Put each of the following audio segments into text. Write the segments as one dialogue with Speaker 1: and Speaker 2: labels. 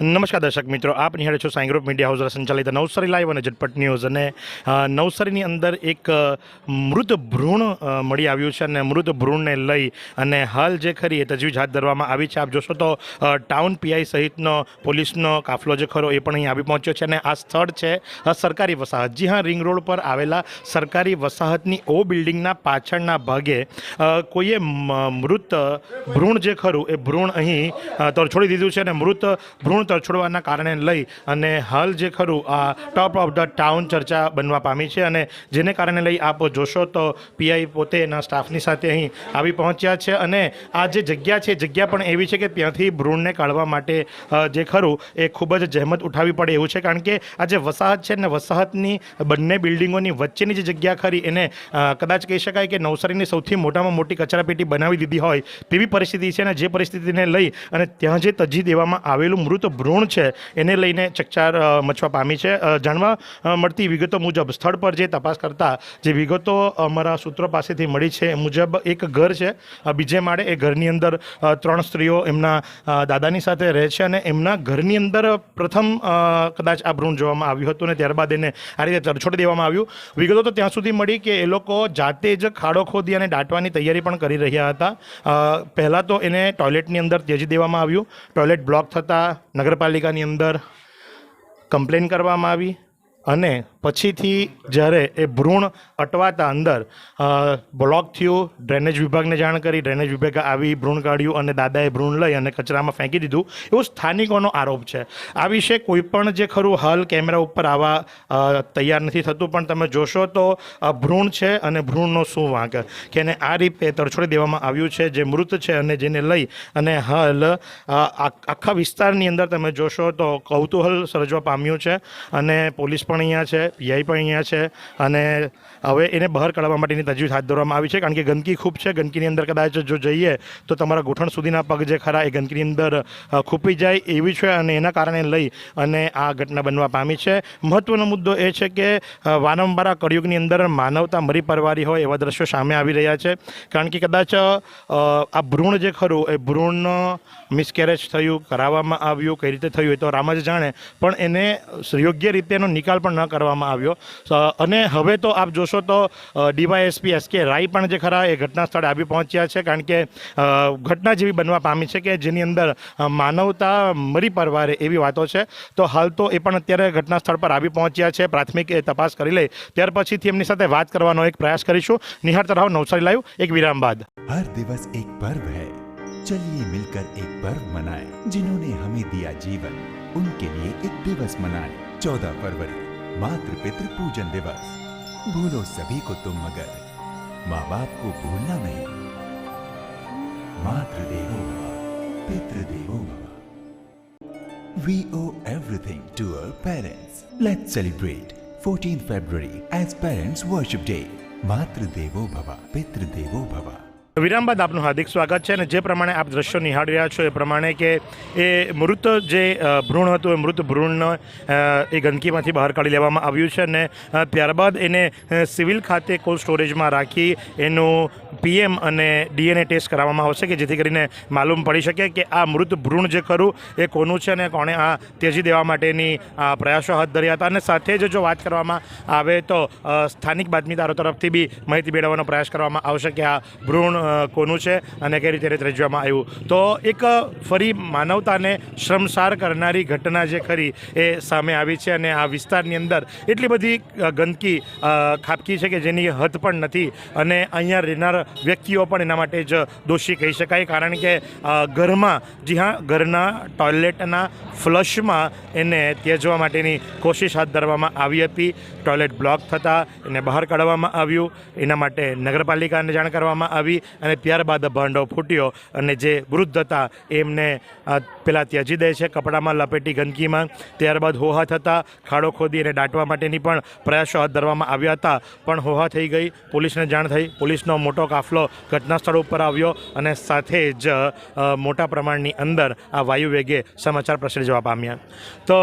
Speaker 1: નમસ્કાર દર્શક મિત્રો, આપ નિહાળે છો સાંઈ ગ્રુપ મીડિયા હાઉસ સંચાલિત નવસારી લાઈવ અને ઝટપટ ન્યૂઝ. અને નવસારીની અંદર એક મૃત ભ્રૂણ મળી આવ્યું છે અને મૃત ભ્રૂણને લઈ અને હાલ જે ખરી એ તજવીજ હાથ ધરવામાં આવી છે. આપ જોશો તો ટાઉન પીઆઈ સહિતનો પોલીસનો કાફલો જે ખરો એ પણ અહીં આવી પહોંચ્યો છે અને આ સ્થળ છે સરકારી વસાહત. જી હા, રિંગ રોડ પર આવેલા સરકારી વસાહતની ઓ બિલ્ડિંગના પાછળના ભાગે કોઈએ મૃત ભ્રૂણ જે ખરું એ ભ્રૂણ અહીં તો છોડી દીધું છે અને મૃત ભ્રૂણ તરછોડવાના કારણે લઈ અને હાલ જે ખરું આ ટોપ ઓફ ધ ટાઉન ચર્ચા બનવા પામી છે અને જેને કારણે લઈ આપ જોશો તો પીઆઈ પોતે એના સ્ટાફની સાથે અહીં આવી પહોંચ્યા છે અને આ જે જગ્યા છે, જગ્યા પણ એવી છે કે ત્યાંથી ભ્રૂણને કાઢવા માટે જે ખરું એ ખૂબ જ જહેમત ઉઠાવવી પડે એવું છે. કારણ કે આ જે વસાહત છે ને વસાહતની બંને બિલ્ડિંગોની વચ્ચેની જે જગ્યા ખરી એને કદાચ કહી શકાય કે નવસારીની સૌથી મોટામાં મોટી કચરાપેટી બનાવી દીધી હોય તેવી પરિસ્થિતિ છે અને જે પરિસ્થિતિને લઈ અને ત્યાં જે તજી દેવામાં આવેલું મૃત ભ્રૂણ છે, એને લઈને ચકચાર મચવા પામી છે. જાણવા મળતી વિગતો મુજબ સ્થળ પર જે તપાસ કરતા જે વિગતો અમારા સૂત્રો પાસેથી મળી છે, એ મુજબ એક ઘર છે. બીજે માળે એ ઘરની અંદર ત્રણ સ્ત્રીઓ એમના દાદાની સાથે રહે છે અને એમના ઘરની અંદર પ્રથમ કદાચ આ ભ્રૂણ જોવામાં આવ્યું હતું અને ત્યારબાદ એને આ રીતે તરછોડી દેવામાં આવ્યું. વિગતો તો ત્યાં સુધી મળી કે એ લોકો જાતે જ ખાડો ખોદી અને દાટવાની તૈયારી પણ કરી રહ્યા હતા. પહેલાં તો એને ટોયલેટની અંદર ત્યજી દેવામાં આવ્યું. ટોયલેટ બ્લોક થતાં નગરપાલિકાની અંદર કમ્પ્લેન કરવામાં આવી. અને પછીથી જ્યારે એ ભ્રૂણ અટવાતા અંદર બ્લોક થયું ડ્રેનેજ વિભાગને જાણ કરી ડ્રેનેજ વિભાગે આવી ભ્રૂણ કાઢ્યું અને દાદાએ ભ્રૂણ લઈ અને કચરામાં ફેંકી દીધું. એવું સ્થાનિકોનો આરોપ છે. આ વિશે કોઈપણ જે ખરું હાલ કેમેરા ઉપર આવા તૈયાર નથી થતું, પણ તમે જોશો તો ભ્રૂણ છે અને ભ્રૂણનો શું વાંક? કે એને આ રીતે તરછોડી દેવામાં આવ્યું છે, જે મૃત છે અને જેને લઈ અને હાલ આખા વિસ્તારની અંદર તમે જોશો તો કૌતૂહલ સર્જવા પામ્યું છે અને પોલીસ પણ અહીંયા છે પીઆઈ પણ અહીંયા છે અને હવે એને બહાર કાઢવા માટેની તજવીજ હાથ ધરવામાં આવી છે. કારણ કે ગંદકી ખૂબ છે. ગંદકીની અંદર કદાચ જો જઈએ તો તમારા ઘૂંટણ સુધીના પગ જે ખરા એ ગંદકીની અંદર ખૂપી જાય એવી છે અને એના કારણે લઈ અને આ ઘટના બનવા પામી છે. મહત્વનો મુદ્દો એ છે કે વારંવાર કળિયુગની અંદર માનવતા મરી પરવારી હોય એવા દ્રશ્યો સામે આવી રહ્યા છે. કારણ કે કદાચ આ ભ્રૂણ જે ખરું એ ભ્રૂણ મિસકેરેજ થયું, કરાવવામાં આવ્યું, કઈ રીતે થયું એ તો રામ જ જાણે. પણ એને યોગ્ય રીતે એનો નિકાલ પણ ન કરવામાં આવ્યો સ- અને હવે તો આપ જોશો તો ડીવાયએસપી એસ કે રાય પણ જે ખરા એ ઘટના સ્થળે આવી પહોંચ્યા છે કારણ કે અ, ઘટના જેવી બનવા પામી છે કે જેની અંદર અ, માનવતા મરી પરવારે એવી વાતો છે તો હાલ તો એ પણ અત્યારે ઘટના સ્થળ પર આવી પહોંચ્યા છે પ્રાથમિક એ તપાસ કરી લે ત્યાર પછીથી એમની સાથે વાત કરવાનો એક પ્રયાસ કરીશું નિહાળતા રહો નવસારી લાઈવ એક વિરામ બાદ
Speaker 2: हर दिवस एक पर्व है चलिए मिलकर एक पर्व मनाएं जिन्होंने हमें दिया जीवन उनके लिए एक दिवस मनाएं चौदह फरवरी मातृ पितृ पूजन दिवस। भूलो सभी को तुम मगर। माँ बाप को भूलना नहीं। मातृ देवो पितृदेवो we owe everything to our parents let celebrate 14th February as parents worship day Matri Devo Bhava, Pitri Devo Bhava.
Speaker 1: વિરામ બાદ આપનું હાર્દિક સ્વાગત છે અને જે પ્રમાણે આપ દ્રશ્યો નિહાળી રહ્યા છો એ પ્રમાણે કે એ મૃત જે ભ્રૂણ હતું, એ મૃત ભ્રૂણ એ ગંદકીમાંથી બહાર કાઢી લેવામાં આવ્યું છે અને ત્યારબાદ એને સિવિલ ખાતે કોલ્ડ સ્ટોરેજમાં રાખી એનું પીએમ અને ડીએનએ ટેસ્ટ કરાવવામાં આવશે કે જેથી કરીને માલુમ પડી શકે કે આ મૃત ભ્રૂણ જે ખરું એ કોનું છે અને કોણે આ ત્યજી દેવા માટેની પ્રયાસો હાથ ધર્યા હતા. અને સાથે જ જો વાત કરવામાં આવે તો સ્થાનિક બાતમીદારો તરફથી બી માહિતી મેળવવાનો પ્રયાસ કરવામાં આવશે કે આ ભ્રૂણ કોનું છે અને કઈ રીતે રચવામાં આવ્યું. તો એક ફરી માનવતાને શ્રમસાર કરનારી ઘટના જે ખરી એ સામે આવી છે અને આ વિસ્તારની અંદર એટલી બધી ગંદકી ખાબકી છે કે જેની હદ પણ નથી અને અહીંયા રહેનાર વ્યક્તિઓ પણ એના માટે જ દોષી કહી શકાય. કારણ કે ઘરમાં, જી હા, ઘરના ટોયલેટના ફ્લશમાં એને ત્યજવા માટેની કોશિશ હાથ ધરવામાં આવી હતી. ટોયલેટ બ્લોક થતાં એને બહાર કાઢવામાં આવ્યું. એના માટે નગરપાલિકાને જાણ કરવામાં આવી. અને ત્યારબાદ ભાંડો ફૂટ્યો અને જે વૃદ્ધ હતા, એમને પેલા ત્યજી દે છે, કપડામાં લપેટી ગંદકીમાં. ત્યારબાદ હોહા થતાં, ખાડો ખોદી અને દાટવા માટેની પણ પ્રયાસો હાથ ધરવામાં આવ્યા હતા. પણ હોહા થઈ ગઈ, પોલીસને જાણ થઈ. પોલીસનો મોટો કાફલો ઘટના સ્થળ ઉપર આવ્યો અને સાથે જ મોટા પ્રમાણની અંદર આ વાયુ વેગે સમાચાર પ્રસરી જવા પામ્યા. તો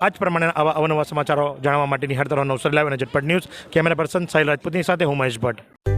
Speaker 1: આ જ પ્રમાણે આવા અવનવા સમાચારો જાણવા માટે નિહાળતા રહો નવસર લાઈવ અને ઝટપટ ન્યૂઝ. કેમેરા પર્સન સાહિલ રાજપૂતની સાથે હું મહેશ ભટ્ટ.